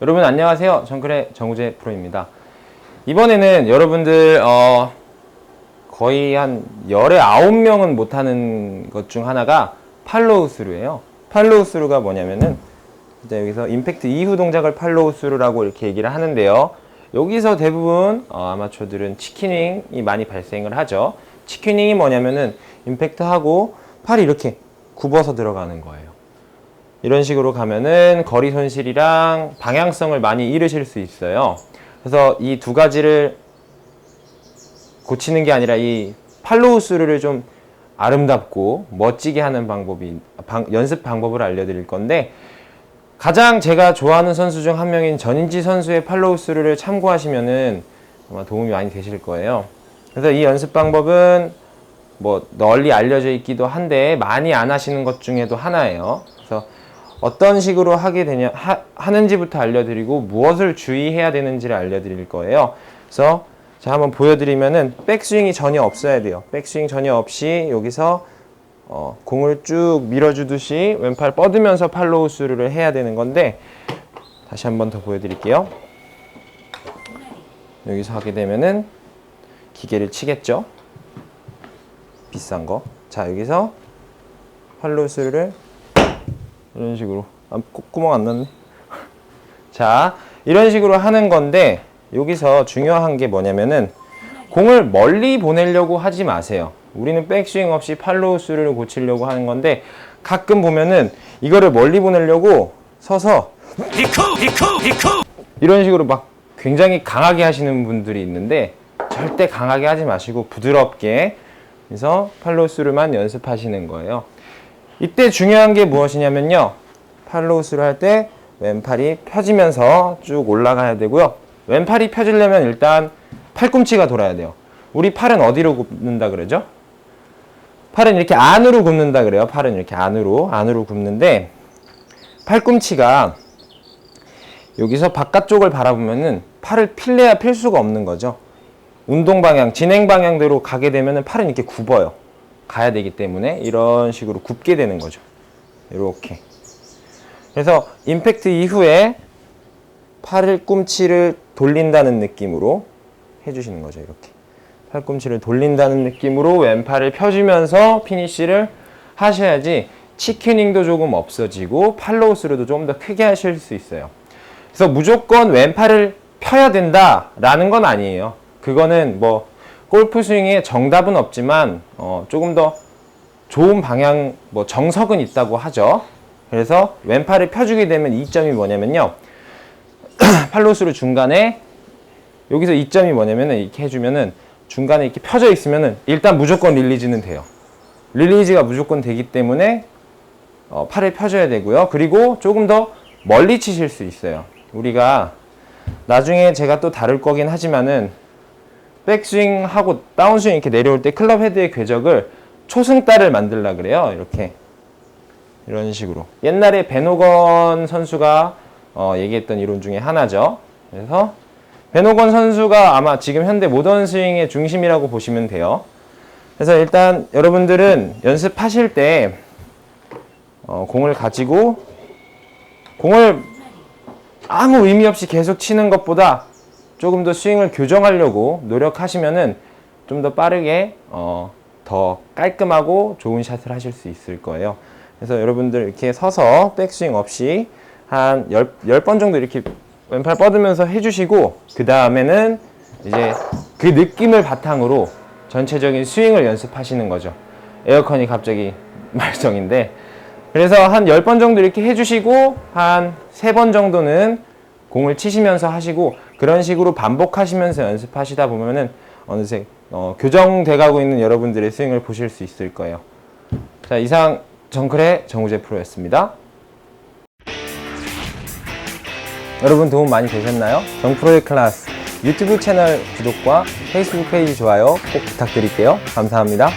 여러분 안녕하세요. 정글의 정우재 프로입니다. 이번에는 여러분들 어, 거의 한 열에 아홉 명은 못하는 것 중 하나가 팔로우 스루예요. 팔로우 스루가 뭐냐면은 이제 여기서 임팩트 이후 동작을 팔로우 스루라고 이렇게 얘기를 하는데요. 여기서 대부분 어, 아마추어들은 치키닝이 많이 발생을 하죠. 치키닝이 뭐냐면은 임팩트하고 팔이 이렇게 굽어서 들어가는 거예요. 이런 식으로 가면은 거리 손실이랑 방향성을 많이 잃으실 수 있어요. 그래서 이 두 가지를 고치는 게 아니라 이 팔로우 스루를 좀 아름답고 멋지게 하는 방법이 방- 연습 방법을 알려드릴 건데 가장 제가 좋아하는 선수 중 한 명인 전인지 선수의 팔로우 스루를 참고하시면은 아마 도움이 많이 되실 거예요. 그래서 이 연습 방법은 뭐 널리 알려져 있기도 한데 많이 안 하시는 것 중에도 하나예요. 그래서 어떤 식으로 하게 되냐 하, 하는지부터 알려드리고 무엇을 주의해야 되는지를 알려드릴 거예요. 그래서 자 한번 보여드리면은 백스윙이 전혀 없어야 돼요. 백스윙 전혀 없이 여기서 어, 공을 쭉 밀어주듯이 왼팔 뻗으면서 팔로우 스루를 해야 되는 건데 다시 한번 더 보여드릴게요. 여기서 하게 되면은 기계를 치겠죠. 비싼 거. 자 여기서 팔로우 스루를 이런 식으로 아, 콧- 구멍 안 났네. 자 이런 식으로 하는 건데 여기서 중요한 게 뭐냐면은 공을 멀리 보내려고 하지 마세요. 우리는 백스윙 없이 팔로우 스루를 고치려고 하는 건데 가끔 보면은 이거를 멀리 보내려고 서서 이런 식으로 막 굉장히 강하게 하시는 분들이 있는데 절대 강하게 하지 마시고 부드럽게 그래서 팔로우 스루만 연습하시는 거예요. 이때 중요한 게 무엇이냐면요. 팔로우 스루 할때 왼팔이 펴지면서 쭉 올라가야 되고요. 왼팔이 펴지려면 일단 팔꿈치가 돌아야 돼요. 우리 팔은 어디로 굽는다 그러죠? 팔은 이렇게 안으로 굽는다 그래요. 팔은 이렇게 안으로 안으로 굽는데 팔꿈치가 여기서 바깥쪽을 바라보면은 팔을 필래야 필 수가 없는 거죠. 운동 방향, 진행 방향대로 가게 되면은 팔은 이렇게 굽어요. 가야 되기 때문에 이런 식으로 굽게 되는 거죠. 이렇게. 그래서 임팩트 이후에 팔을 꿈치를 돌린다는 느낌으로 해주시는 거죠. 이렇게. 팔꿈치를 돌린다는 느낌으로 왼팔을 펴주면서 피니쉬를 하셔야지 치키닝도 조금 없어지고 팔로우 스루도 조금 더 크게 하실 수 있어요. 그래서 무조건 왼팔을 펴야 된다라는 건 아니에요. 그거는 뭐 골프 스윙에 정답은 없지만 어, 조금 더 좋은 방향 뭐 정석은 있다고 하죠. 그래서 왼팔을 펴주게 되면 이점이 뭐냐면요. 팔로스루 중간에 여기서 이점이 뭐냐면은 이렇게 해주면은 중간에 이렇게 펴져 있으면은 일단 무조건 릴리즈는 돼요. 릴리즈가 무조건 되기 때문에 어, 팔을 펴줘야 되고요. 그리고 조금 더 멀리 치실 수 있어요. 우리가 나중에 제가 또 다룰 거긴 하지만은 백스윙 하고 다운스윙 이렇게 내려올 때 클럽 헤드의 궤적을 초승달을 만들라 그래요. 이렇게 이런 식으로 옛날에 베노건 선수가 어, 얘기했던 이론 중에 하나죠. 그래서 베노건 선수가 아마 지금 현대 모던 스윙의 중심이라고 보시면 돼요. 그래서 일단 여러분들은 연습하실 때 어, 공을 가지고 공을 아무 의미 없이 계속 치는 것보다 조금 더 스윙을 교정하려고 노력하시면은 좀 더 빠르게 어, 더 깔끔하고 좋은 샷을 하실 수 있을 거예요. 그래서 여러분들 이렇게 서서 백스윙 없이 한 10, 10 번 정도 이렇게 왼팔 뻗으면서 해주시고 그 다음에는 이제 그 느낌을 바탕으로 전체적인 스윙을 연습하시는 거죠. 에어컨이 갑자기 말썽인데 그래서 한 10번 정도 이렇게 해주시고 한 3번 정도는 공을 치시면서 하시고 그런 식으로 반복하시면서 연습하시다 보면은 어느새 어, 교정돼 가고 있는 여러분들의 스윙을 보실 수 있을 거예요. 자 이상 정클의 정우재 프로였습니다. 여러분 도움 많이 되셨나요? 정프로의 클래스 유튜브 채널 구독과 페이스북 페이지 좋아요 꼭 부탁드릴게요. 감사합니다.